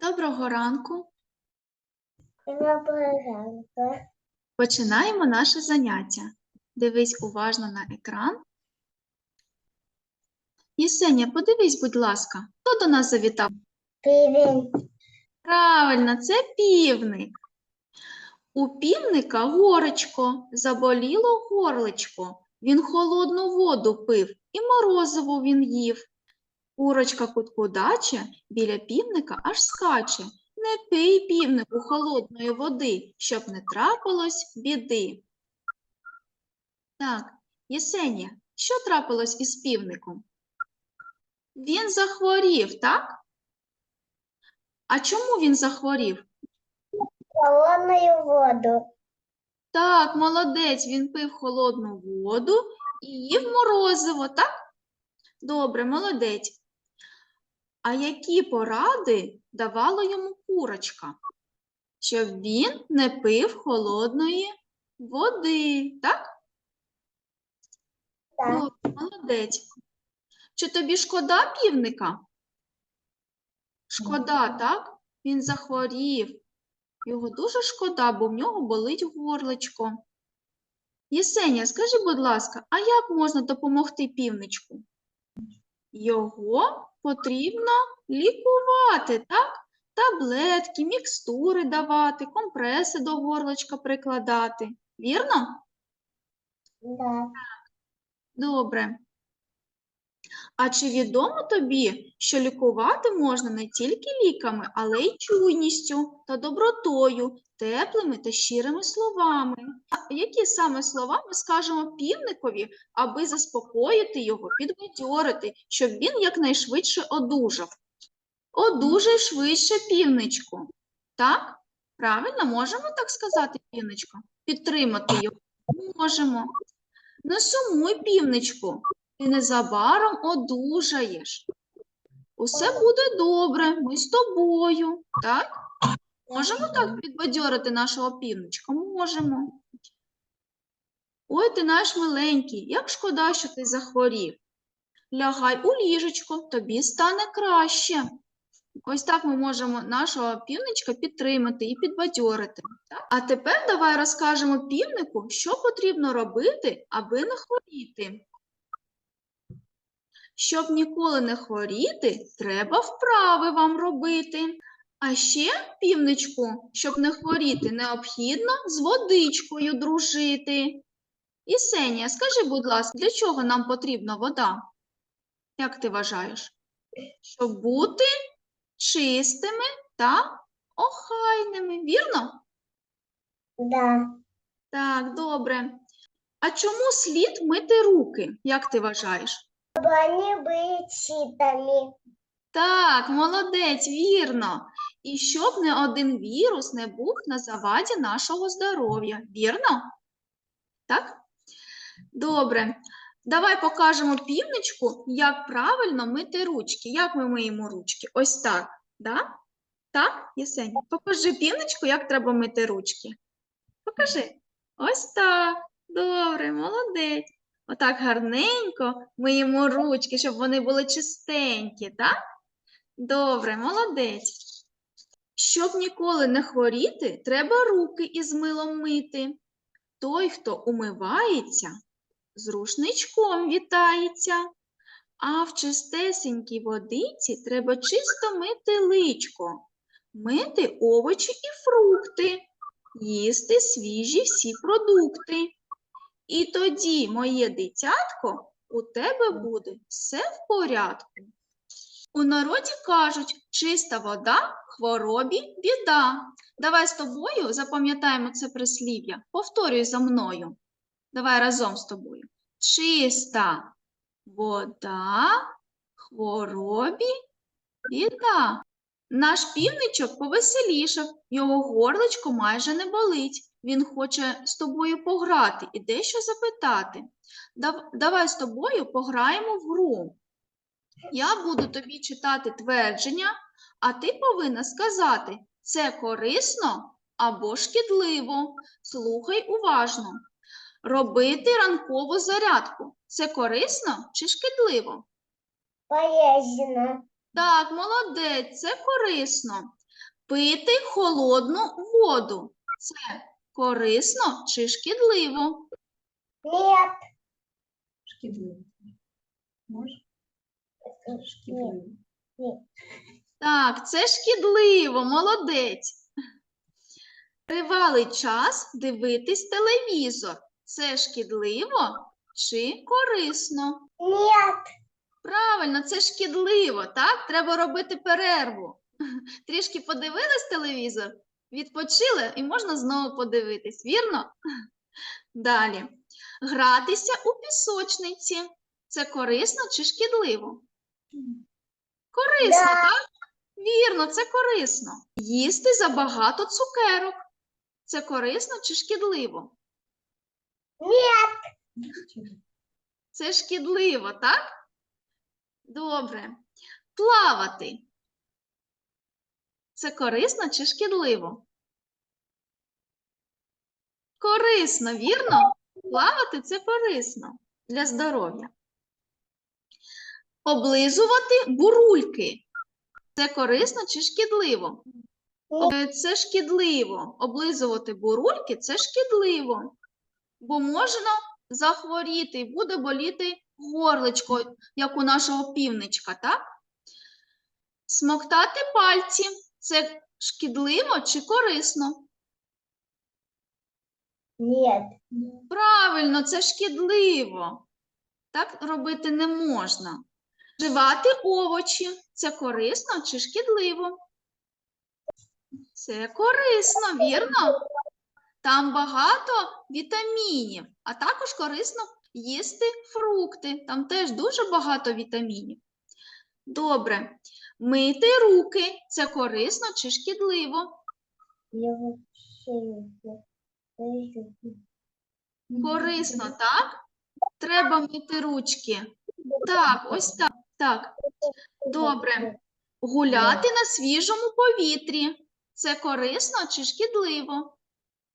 Доброго ранку. Доброго Починаємо наше заняття. Дивись уважно на екран. Єсенія, подивись, будь ласка, хто до нас завітав? Привет. Правильно, це півник. У півника горечко, заболіло горличко. Він холодну воду пив і морозиво він їв. Курочка куткудаче біля півника аж скаче. Не пий півнику холодної води, щоб не трапилось біди. Так, Єсенія, що трапилось із півником? Він захворів, так? А чому він захворів? Холодную воду. Так, молодець, він пив холодну воду і їв морозиво, так? Добре, молодець. А які поради давала йому курочка? Щоб він не пив холодної води, так? Так. Добре, молодець. Чи тобі шкода півника? Шкода, так? Він захворів. Його дуже шкода, бо в нього болить горличко. Єсенія, скажи, будь ласка, а як можна допомогти півничку? Його потрібно лікувати, так? Таблетки, мікстури давати, компреси до горличка прикладати. Вірно? Да. Добре. А чи відомо тобі, що лікувати можна не тільки ліками, але й чуйністю та добротою, теплими та щирими словами? Які саме слова ми скажемо півникові, аби заспокоїти його, підбадьорити, щоб він якнайшвидше одужав? Одужай швидше, півничку. Так? Правильно, можемо так сказати, півничко? Підтримати його? Можемо. Не сумуй, півничку, ти незабаром одужаєш. Усе буде добре, ми з тобою, так? Можемо так підбадьорити нашого півничка? Можемо. Ой, ти наш миленький, як шкода, що ти захворів. Лягай у ліжечко, тобі стане краще. Ось так ми можемо нашого півничка підтримати і підбадьорити. так? А тепер давай розкажемо півнику, що потрібно робити, аби не хворіти. Щоб ніколи не хворіти, треба вправи вам робити. А ще, півничку, щоб не хворіти, необхідно з водичкою дружити. Ісенія, скажи, будь ласка, для чого нам потрібна вода? Як ти вважаєш? Щоб бути чистими та охайними, вірно? Да. Так, добре. А чому слід мити руки, як ти вважаєш? Чтобы они были чистыми. Так, молодець, вірно. І щоб не один вірус не був на заваді нашого здоров'я, вірно? Так? Добре. Давай покажемо півничку, як правильно мити ручки. Як ми миємо ручки? Ось так. Да? Так, Єсенія? Покажи півничку, як треба мити ручки. Покажи. Ось так. Добре, молодець. Отак гарненько миємо ручки, щоб вони були чистенькі, так? Добре, молодець. Щоб ніколи не хворіти, треба руки із милом мити. Той, хто умивається, з рушничком вітається. А в чистесенькій водиці треба чисто мити личко, мити овочі і фрукти, їсти свіжі всі продукти. І тоді, моє дитятко, у тебе буде все в порядку. У народі кажуть, чиста вода хворобі біда. Давай з тобою запам'ятаємо це прислів'я. Повторюй за мною. Давай разом з тобою. Чиста вода хворобі біда. Наш півничок повеселішав, його горличко майже не болить. Він хоче з тобою пограти і дещо запитати. Дав- Давай з тобою пограємо в гру. Я буду тобі читати твердження, а ти повинна сказати, це корисно або шкідливо. Слухай уважно. Робити ранкову зарядку. Це корисно чи шкідливо? Полезно. Так, молодець, це корисно. Пити холодну воду. Це корисно чи шкідливо? Нет. Шкідливо. Може? Шкідливо. Так, це шкідливо, молодець. Тривалий час дивитись телевізор. Це шкідливо чи корисно? Нет. Правильно, це шкідливо, так? Треба робити перерву. Трішки подивились телевізор, відпочили і можна знову подивитись, вірно? Далі. Гратися у пісочниці. Це корисно чи шкідливо? Корисно, Да. так? Вірно, це корисно. Їсти забагато цукерок. Це корисно чи шкідливо? Це шкідливо, так? Добре. Плавати. Це корисно чи шкідливо? Корисно, вірно? Плавати це корисно для здоров'я. Облизувати бурульки. Це корисно чи шкідливо? Е, Це шкідливо. Облизувати бурульки це шкідливо. Бо можна захворіти і буде боліти горличко, як у нашого півничка, так? Смоктати пальці це шкідливо чи корисно? Нет. Правильно, це шкідливо. Так робити не можна. Вживати овочі це корисно чи шкідливо? Це корисно, вірно? Там багато вітамінів, а також корисно їсти фрукти. Там теж дуже багато вітамінів. Добре. Мити руки це корисно чи шкідливо? Корисно, так? Треба мити ручки. Так, ось так. Так. Добре. Гуляти на свіжому повітрі. Це корисно чи шкідливо?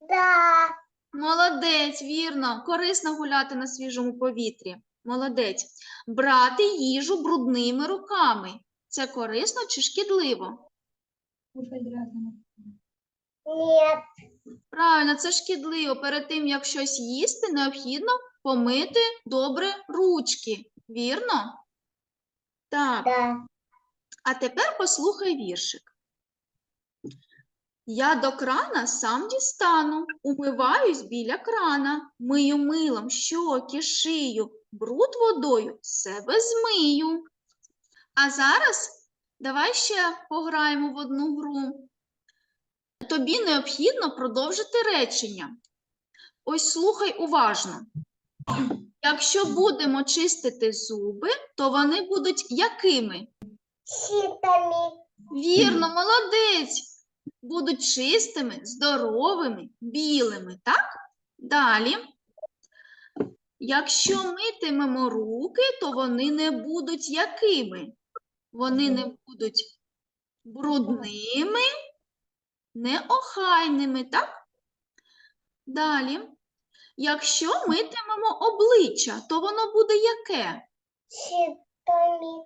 Да. Молодець, вірно. Корисно гуляти на свіжому повітрі. Молодець. Брати їжу брудними руками. Це корисно чи шкідливо? Нет. Правильно, це шкідливо. Перед тим, як щось їсти, необхідно помити добре ручки. Вірно? Так. Да. А тепер послухай віршик. Я до крана сам дістану, умиваюсь біля крана, мию милом щоки, шию, бруд водою себе змию. А зараз давай ще пограємо в одну гру. Тобі необхідно продовжити речення. Ось слухай уважно. Якщо будемо чистити зуби, то вони будуть якими? Щитами. Вірно, молодець. Будуть чистими, здоровими, білими, так? Далі. Якщо митимемо руки, то вони не будуть якими? Вони не будуть брудними, неохайними, так? Далі. Якщо митимемо обличчя, то воно буде яке? Щитами.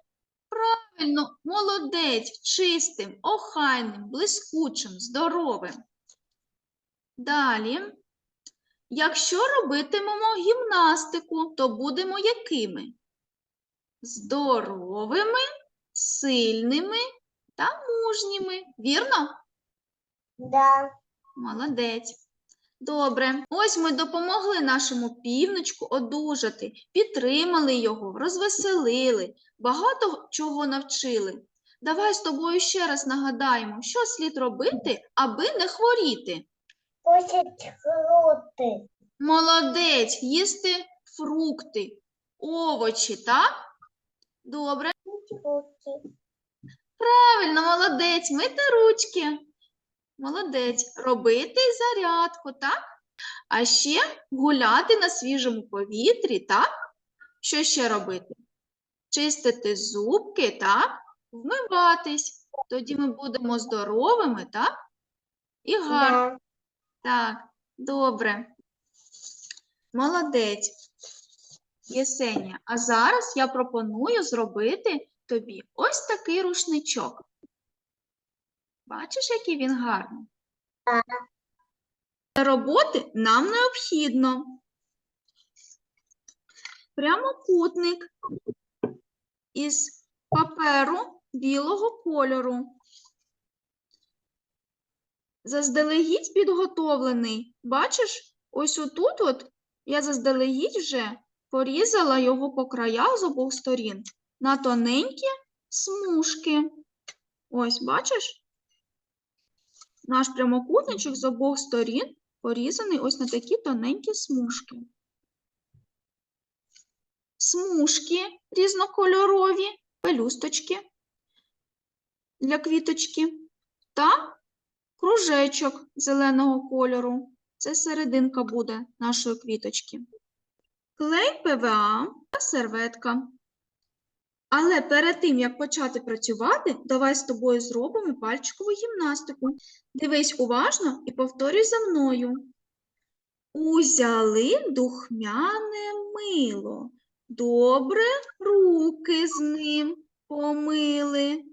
Правильно, молодець, чистим, охайним, блискучим, здоровим. Далі. Якщо робитимемо гімнастику, то будемо якими? Здоровими, сильними та мужніми. Вірно? Да. Молодець. Добре. Ось ми допомогли нашому півничку одужати, підтримали його, розвеселили, багато чого навчили. Давай з тобою ще раз нагадаємо, що слід робити, аби не хворіти. Кушать фрукты. Молодець, їсти фрукти, овочі, так? Добре. Фрукты. Правильно, молодець, мити ручки. Молодець. Робити зарядку, так? А ще гуляти на свіжому повітрі, так? Що ще робити? Чистити зубки, так? Вмиватись. Тоді ми будемо здоровими, так? І гарно. Да. Так, добре. Молодець, Єсенія. А зараз я пропоную зробити тобі ось такий рушничок. Бачиш, який він гарний? Так. Для роботи нам необхідно прямокутник із паперу білого кольору. Заздалегідь підготовлений. Бачиш, ось отут от я заздалегідь вже порізала його по краях з обох сторін на тоненькі смужки. Ось, бачиш? Наш прямокутничок з обох сторін порізаний ось на такі тоненькі смужки. Смужки різнокольорові, пелюсточки для квіточки та кружечок зеленого кольору. Це серединка буде нашої квіточки. Клей ПВА та серветка. Але перед тим, як почати працювати, давай з тобою зробимо пальчикову гімнастику. Дивись уважно і повторюй за мною. Узяли духмяне мило. Добре руки з ним помили.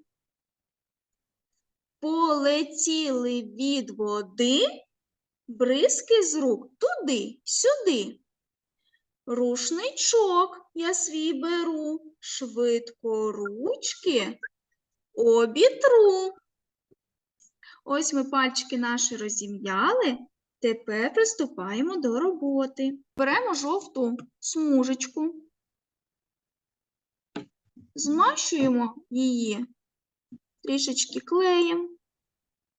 Полетіли від води, бризки з рук туди, сюди. Рушничок я свій беру, швидко ручки обітру. Ось ми пальчики наші розім'яли. Тепер приступаємо до роботи. Беремо жовту смужечку, змащуємо її трішечки клеєм.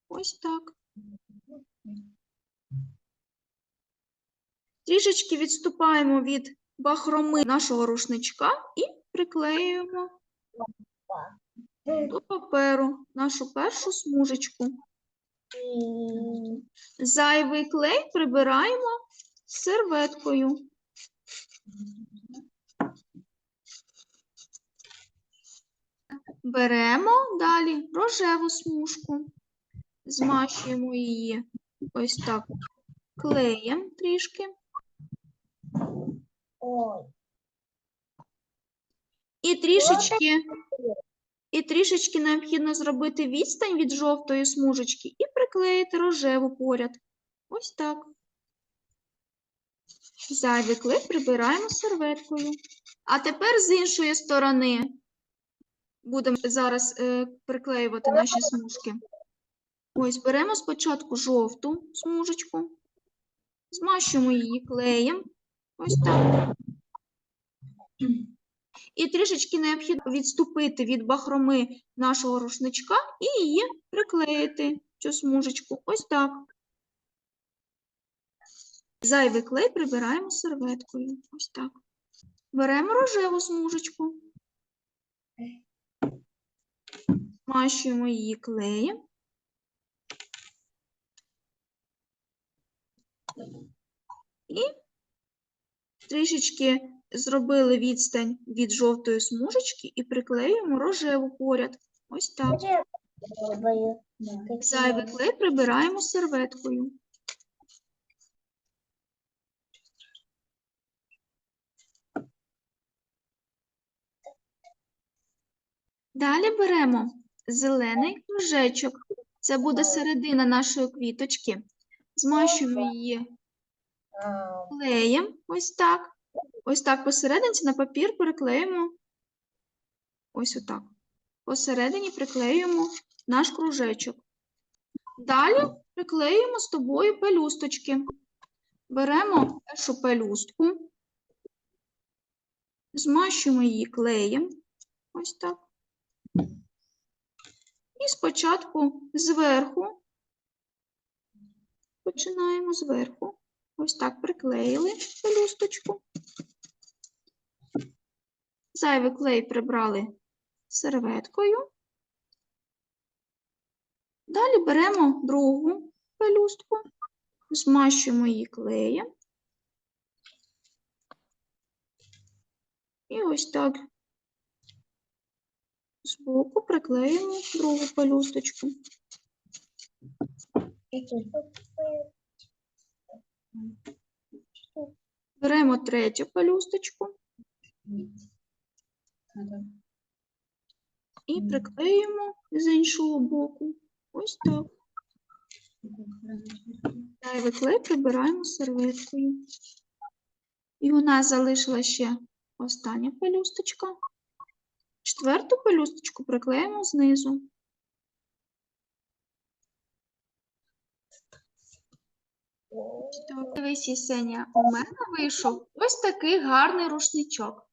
Ось так. Трішечки відступаємо від бахроми нашого рушничка і приклеюємо до паперу нашу першу смужечку. Зайвий клей прибираємо серветкою. Беремо далі рожеву смужку, змащуємо її ось так клеєм трішки. І трішечки, і трішечки необхідно зробити відстань від жовтої смужечки і приклеїти рожеву поряд. Ось так. Зайвий клей прибираємо серветкою. А тепер з іншої сторони будемо зараз е, приклеювати наші смужки. Ось беремо спочатку жовту смужечку, змащуємо її клеєм. Ось так. І трішечки необхідно відступити від бахроми нашого рушничка і її приклеїти, цю смужечку. Ось так. Зайвий клей прибираємо серветкою. Ось так. Беремо рожеву смужечку. Змащуємо її клеєм. І трішечки зробили відстань від жовтої смужечки і приклеюємо рожеву поряд. Ось так. Зайвий клей прибираємо серветкою. Далі беремо зелений кружечок. Це буде середина нашої квіточки. Змащуємо її клеєм. Ось так. Ось так посерединці на папір приклеїмо. Ось отак. Посередині приклеюємо наш кружечок. Далі приклеюємо з тобою пелюсточки. Беремо першу пелюстку, змащуємо її клеєм. Ось так. І спочатку зверху, починаємо зверху. Ось так приклеїли пелюсточку. Зайвий клей прибрали серветкою. Далі беремо другу пелюстку, змащуємо її клеєм. І ось так збоку приклеїмо другу пелюсточку. Беремо третю пелюсточку і приклеїмо з іншого боку. Ось так. Зайвий клей прибираємо серветкою. І у нас залишила ще остання пелюсточка. Четверту пелюсточку приклеїмо знизу. Так, дивись, Єсенія, у мене вийшов ось такий гарний рушничок.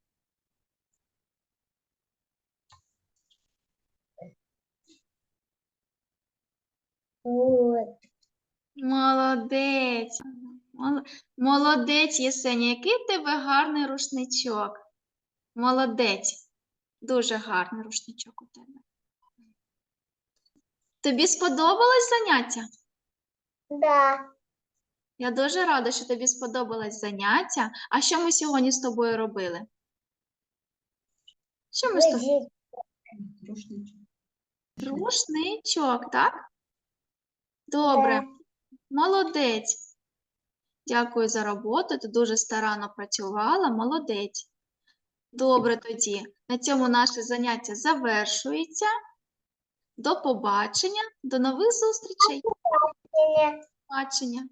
Вот. Молодець. Молодець, Єсенія, який в тебе гарний рушничок. Молодець. Дуже гарний рушничок у тебе. Тобі сподобалось заняття? Да. Я дуже рада, що тобі сподобалось заняття. А що ми сьогодні з тобою робили? Що ми з тобою? Рушничок. Рушничок, так? Добре, молодець. Дякую за роботу. Ти дуже старанно працювала. Молодець. Добре тоді. На цьому наше заняття завершується. До побачення, до нових зустрічей. Нет. Побачення.